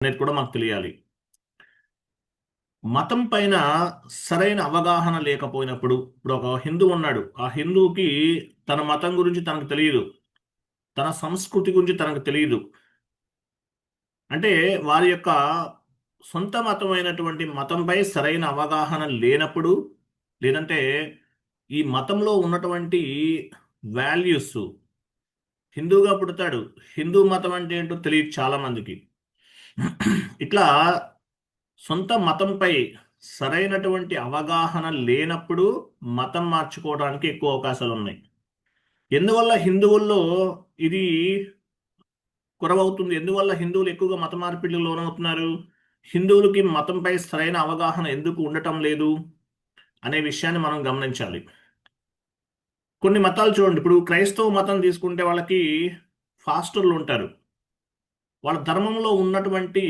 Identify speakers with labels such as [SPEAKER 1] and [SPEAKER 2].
[SPEAKER 1] అనేది కూడా మాకు తెలియాలి. మతం పైన సరైన అవగాహన లేకపోయినప్పుడు ఇప్పుడు ఒక హిందూ ఉన్నాడు. ఆ హిందువుకి తన మతం గురించి తనకు తెలియదు. తన సంస్కృతి గురించి తనకు తెలియదు. అంటే వారి యొక్క సొంత మతమైనటువంటి మతంపై సరైన అవగాహన లేనప్పుడు లేదంటే ఈ మతంలో ఉన్నటువంటి వాల్యూస్ హిందూగా పుడతాడు. హిందూ మతం అంటే ఏంటో తెలియదు చాలా మందికి ఇట్లా సొంత మతంపై సరైనటువంటి అవగాహన లేనప్పుడు మతం మార్చుకోవడానికి ఎక్కువ అవకాశాలు ఉన్నాయి. ఎందువల్ల హిందువుల్లో ఇది కొరవవుతుంది? ఎందువల్ల హిందువులు ఎక్కువగా మత మార్పిడికి లోనవుతున్నారు? హిందువులకి మతంపై సరైన అవగాహన ఎందుకు ఉండటం లేదు? అనే విషయాన్ని మనం గమనించాలి. కొన్ని మతాలు చూడండి. ఇప్పుడు క్రైస్తవ మతం తీసుకుంటే వాళ్ళకి ఫాస్టర్లు ఉంటారు. వాళ్ళ ధర్మంలో ఉన్నటువంటి